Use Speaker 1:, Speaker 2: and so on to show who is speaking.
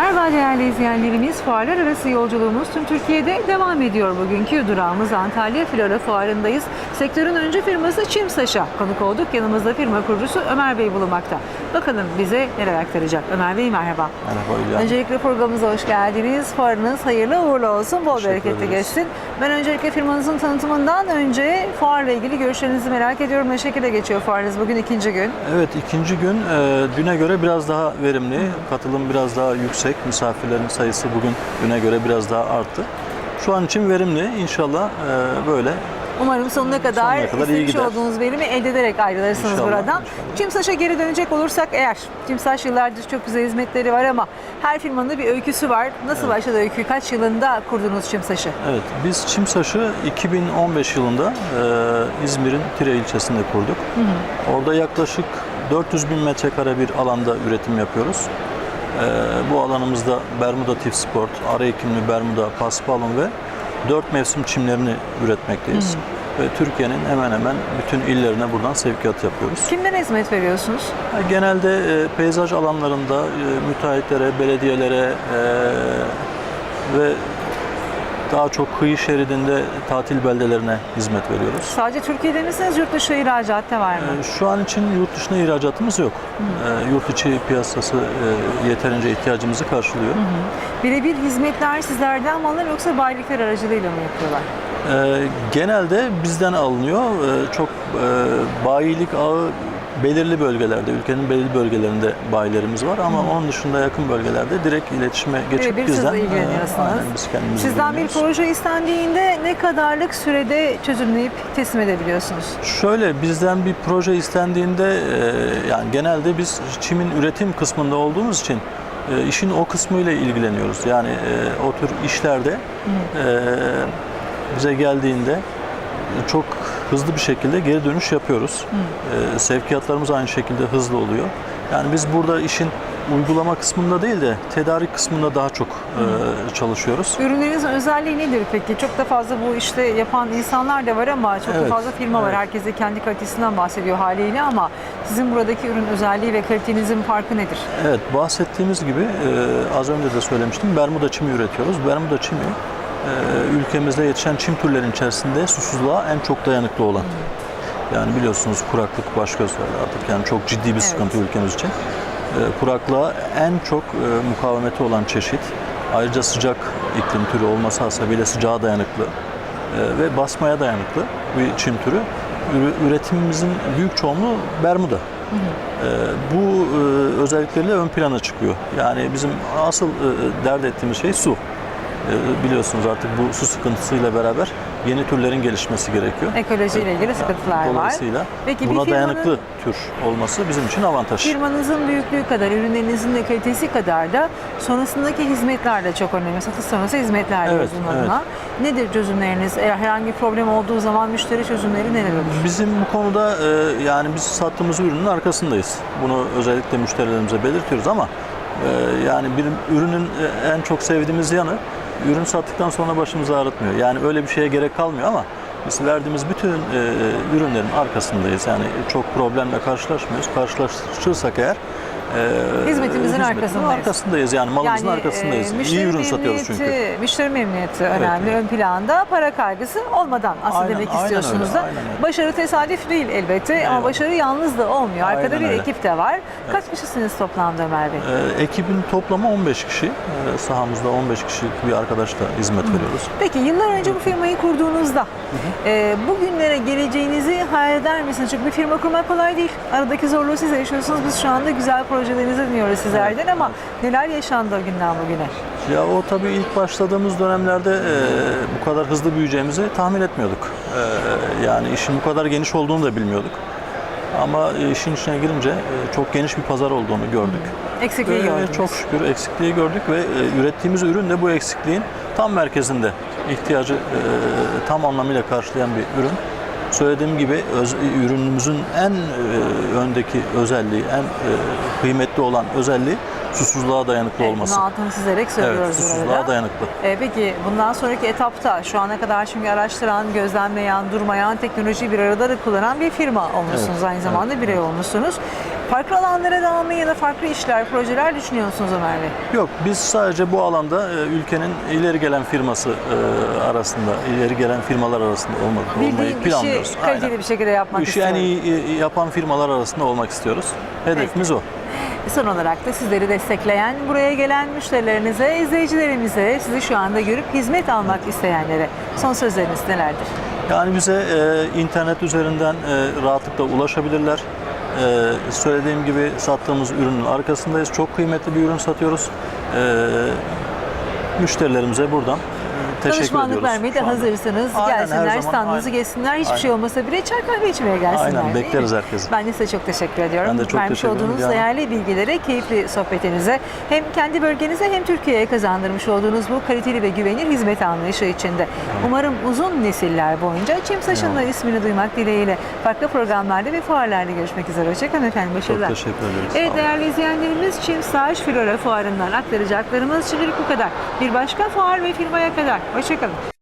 Speaker 1: Merhaba değerli izleyenlerimiz. Fuarlar arası yolculuğumuz tüm Türkiye'de devam ediyor. Bugünkü durağımız Antalya Flora Fuarı'ndayız. Sektörün öncü firması Çimsaş'a konuk olduk. Yanımızda firma kurucusu Ömer Bey bulunmakta. Bakalım bize neler aktaracak. Ömer Bey merhaba.
Speaker 2: Merhaba Hülya.
Speaker 1: Öncelikle programımıza hoş geldiniz. Fuarınız hayırlı uğurlu olsun. Bol
Speaker 2: Teşekkür
Speaker 1: bereketli
Speaker 2: ederiz.
Speaker 1: geçsin. Ben öncelikle firmanızın tanıtımından önce fuarla ilgili görüşlerinizi merak ediyorum. Ne şekilde geçiyor fuarınız? Bugün ikinci gün.
Speaker 2: Evet ikinci gün e, düne göre biraz daha verimli, katılım biraz daha yüksek, misafirlerin sayısı bugün düne göre biraz daha arttı. Şu an için verimli, inşallah e, böyle.
Speaker 1: Umarım sonuna kadar,
Speaker 2: Sonuna kadar
Speaker 1: istemiş olduğunuz verimi elde ederek ayrılırsınız
Speaker 2: İnşallah,
Speaker 1: buradan.
Speaker 2: inşallah.
Speaker 1: Çimsaş'a geri dönecek olursak eğer, Çimsaş yıllardır çok güzel hizmetleri var ama her firmanın da bir öyküsü var. Nasıl başladı öykü? Kaç yılında kurdunuz Çimsaş'ı?
Speaker 2: Evet, biz Çimsaş'ı 2015 yılında e, İzmir'in Tire ilçesinde kurduk. Orada yaklaşık 400 bin metrekare bir alanda üretim yapıyoruz. E, bu alanımızda Bermuda Tif Sport, ara ekimli Bermuda, Pasbalon ve 4 mevsim çimlerini üretmekteyiz. Ve Türkiye'nin hemen hemen bütün illerine buradan sevkiyat yapıyoruz.
Speaker 1: Kimlere hizmet veriyorsunuz?
Speaker 2: Genelde e, peyzaj alanlarında e, müteahhitlere, belediyelere e, ve daha çok kıyı şeridinde tatil beldelerine hizmet veriyoruz.
Speaker 1: Sadece Türkiye'de misiniz? Yurt dışı ihracat da var mı?
Speaker 2: E, Şu an için yurt dışına ihracatımız yok. E, Yurt içi piyasası e, yeterince ihtiyacımızı karşılıyor.
Speaker 1: Birebir hizmetler sizlerden mi alınır yoksa bayilikler aracılığıyla mı yapıyorlar?
Speaker 2: E, Genelde bizden alınıyor. E, Çok e, bayilik ağı belirli bölgelerde, ülkenin belirli bölgelerinde bayilerimiz var ama onun dışında yakın bölgelerde direkt iletişime geçip
Speaker 1: Birebir siz
Speaker 2: bizden
Speaker 1: de
Speaker 2: e,
Speaker 1: ilgileniyorsunuz.
Speaker 2: kendimiz
Speaker 1: Sizden bir proje istendiğinde ne kadarlık sürede çözümleyip teslim edebiliyorsunuz?
Speaker 2: Şöyle bizden bir proje istendiğinde e, yani genelde biz çimin üretim kısmında olduğumuz için e, işin o kısmıyla ilgileniyoruz. Yani e, o tür işlerde e, bize geldiğinde e, çok hızlı bir şekilde geri dönüş yapıyoruz. E, sevkiyatlarımız aynı şekilde hızlı oluyor. Yani biz burada işin uygulama kısmında değil de tedarik kısmında daha çok e, çalışıyoruz.
Speaker 1: Ürünlerinizin özelliği nedir peki? Çok da fazla bu işte yapan insanlar da var ama çok da
Speaker 2: Evet,
Speaker 1: fazla firma var.
Speaker 2: evet.
Speaker 1: Herkes de kendi kalitesinden bahsediyor haliyle ama sizin buradaki ürün özelliği ve kalitenizin farkı nedir?
Speaker 2: Evet, bahsettiğimiz gibi e, az önce de söylemiştim. Bermuda çimi üretiyoruz. Bermuda çimi ülkemizde yetişen çim türlerin içerisinde susuzluğa en çok dayanıklı olan. Yani biliyorsunuz kuraklık baş gösterdi artık. Yani çok ciddi bir sıkıntı ülkemiz için. E, kuraklığa en çok e, mukavemeti olan çeşit. Ayrıca sıcak iklim türü olması hasebiyle sıcağa dayanıklı e, ve basmaya dayanıklı bir çim türü. Ürü- Üretimimizin büyük çoğunluğu Bermuda. Ee, bu e, özellikleriyle ön plana çıkıyor. Yani bizim asıl dert ettiğimiz şey su. Ee, biliyorsunuz artık bu su sıkıntısıyla beraber yeni türlerin gelişmesi gerekiyor.
Speaker 1: Ekolojiyle ilgili sıkıntılar var.
Speaker 2: Dolayısıyla
Speaker 1: Peki bir
Speaker 2: buna
Speaker 1: firmanın-
Speaker 2: dayanıklı tür olması bizim için avantaj.
Speaker 1: Firmanızın büyüklüğü kadar, ürünlerinizin de kalitesi kadar da sonrasındaki hizmetler de çok önemli. Satış sonrası hizmetler
Speaker 2: Evet,
Speaker 1: bunun adına. Nedir çözümleriniz? Eğer herhangi bir problem olduğu zaman müşteri çözümleri neler olur?
Speaker 2: Bizim bu konuda e, yani biz sattığımız ürünün arkasındayız. Bunu özellikle müşterilerimize belirtiyoruz ama e, yani bir ürünün e, en çok sevdiğimiz yanı ürün sattıktan sonra başımızı ağrıtmıyor. Yani öyle bir şeye gerek kalmıyor ama biz verdiğimiz bütün e, ürünlerin arkasındayız. Yani çok problemle karşılaşmıyoruz. Karşılaşırsak eğer e,
Speaker 1: Hizmetimizin arkasındayız.
Speaker 2: arkasındayız. Yani malımızın arkasındayız.
Speaker 1: e,
Speaker 2: İyi
Speaker 1: müşteri
Speaker 2: ürün satıyoruz çünkü.
Speaker 1: Müşteri memnuniyeti önemli ön planda. Para kaygısı olmadan aslında
Speaker 2: Aynen,
Speaker 1: demek
Speaker 2: aynen
Speaker 1: istiyorsunuz
Speaker 2: öyle,
Speaker 1: da.
Speaker 2: aynen öyle.
Speaker 1: Başarı tesadüf değil elbette ama
Speaker 2: Eyvallah.
Speaker 1: başarı yalnız da olmuyor. Arkada
Speaker 2: Aynen
Speaker 1: bir
Speaker 2: öyle.
Speaker 1: ekip de var. Kaç kişisiniz toplamda Ömer Bey?
Speaker 2: E, ekibin toplamı 15 kişi. E, sahamızda 15 kişilik bir arkadaşla hizmet veriyoruz.
Speaker 1: Peki yıllar önce bu firmayı kurduğunuzda e, bugünlere geleceğinizi hayal eder misiniz? Çünkü bir firma kurmak kolay değil. Aradaki zorluğu siz yaşıyorsunuz. Biz şu anda güzel projelerinizi dinliyoruz sizlerden ama neler yaşandı o günden bugüne?
Speaker 2: Ya o tabii ilk başladığımız dönemlerde e, bu kadar hızlı büyüyeceğimizi tahmin etmiyorduk. E, yani işin bu kadar geniş olduğunu da bilmiyorduk. Ama e, işin içine girince e, çok geniş bir pazar olduğunu gördük.
Speaker 1: Eksikliği
Speaker 2: Ve
Speaker 1: gördünüz.
Speaker 2: çok şükür eksikliği gördük ve e, ürettiğimiz ürün de bu eksikliğin tam merkezinde ihtiyacı tam anlamıyla karşılayan bir ürün. Söylediğim gibi öz- ürünümüzün en e, öndeki özelliği, en e, kıymetli olan özelliği susuzluğa dayanıklı
Speaker 1: Evet,
Speaker 2: olması.
Speaker 1: bunu altını çizerek söylüyoruz
Speaker 2: Evet, susuzluğa
Speaker 1: burada.
Speaker 2: dayanıklı.
Speaker 1: E, peki bundan sonraki etapta şu ana kadar çünkü araştıran, gözlemleyen, durmayan, teknolojiyi bir arada da kullanan bir firma olmuşsunuz.
Speaker 2: Evet,
Speaker 1: Aynı zamanda birey olmuşsunuz. Farklı alanlara dağılmayı ya da farklı işler, projeler düşünüyor musunuz Ömer Bey?
Speaker 2: Yok biz sadece bu alanda e, ülkenin ileri gelen firması e, arasında, ileri gelen firmalar arasında olmak, olmayı
Speaker 1: Bildiğim
Speaker 2: planlıyoruz.
Speaker 1: işi kaliteli
Speaker 2: Aynen.
Speaker 1: bir şekilde yapmak
Speaker 2: işi en
Speaker 1: istiyorum.
Speaker 2: iyi e, yapan firmalar arasında olmak istiyoruz. Hedefimiz o.
Speaker 1: Son olarak da sizleri destekleyen, buraya gelen müşterilerinize, izleyicilerimize, sizi şu anda görüp hizmet almak isteyenlere son sözleriniz nelerdir?
Speaker 2: Yani bize e, internet üzerinden e, rahatlıkla ulaşabilirler. E, söylediğim gibi sattığımız ürünün arkasındayız. Çok kıymetli bir ürün satıyoruz. E, müşterilerimize buradan teşekkür
Speaker 1: Danışmanlık vermeye de hazırsınız.
Speaker 2: Aynen,
Speaker 1: Gelsinler, standınızı
Speaker 2: aynen.
Speaker 1: geçsinler. Hiçbir
Speaker 2: Aynen.
Speaker 1: şey olmasa bile çay kahve içmeye gelsinler.
Speaker 2: Aynen, bekleriz herkesi.
Speaker 1: Ben de size çok teşekkür ediyorum.
Speaker 2: Ben de çok
Speaker 1: Vermiş
Speaker 2: teşekkür ederim
Speaker 1: olduğunuz değerli bilgilere, keyifli sohbetinize hem kendi bölgenize hem Türkiye'ye kazandırmış olduğunuz bu kaliteli ve güvenilir hizmet anlayışı içinde. Umarım uzun nesiller boyunca Çim Saçın'la ismini duymak dileğiyle farklı programlarda ve fuarlarda görüşmek üzere. Hoşçakalın efendim.
Speaker 2: Çok
Speaker 1: Başarılar.
Speaker 2: teşekkür ederiz.
Speaker 1: Evet değerli izleyenlerimiz Çim Saç Flora Fuarı'ndan aktaracaklarımız şimdilik bu kadar. Bir başka fuar ve firmaya kadar. Hoşçakalın.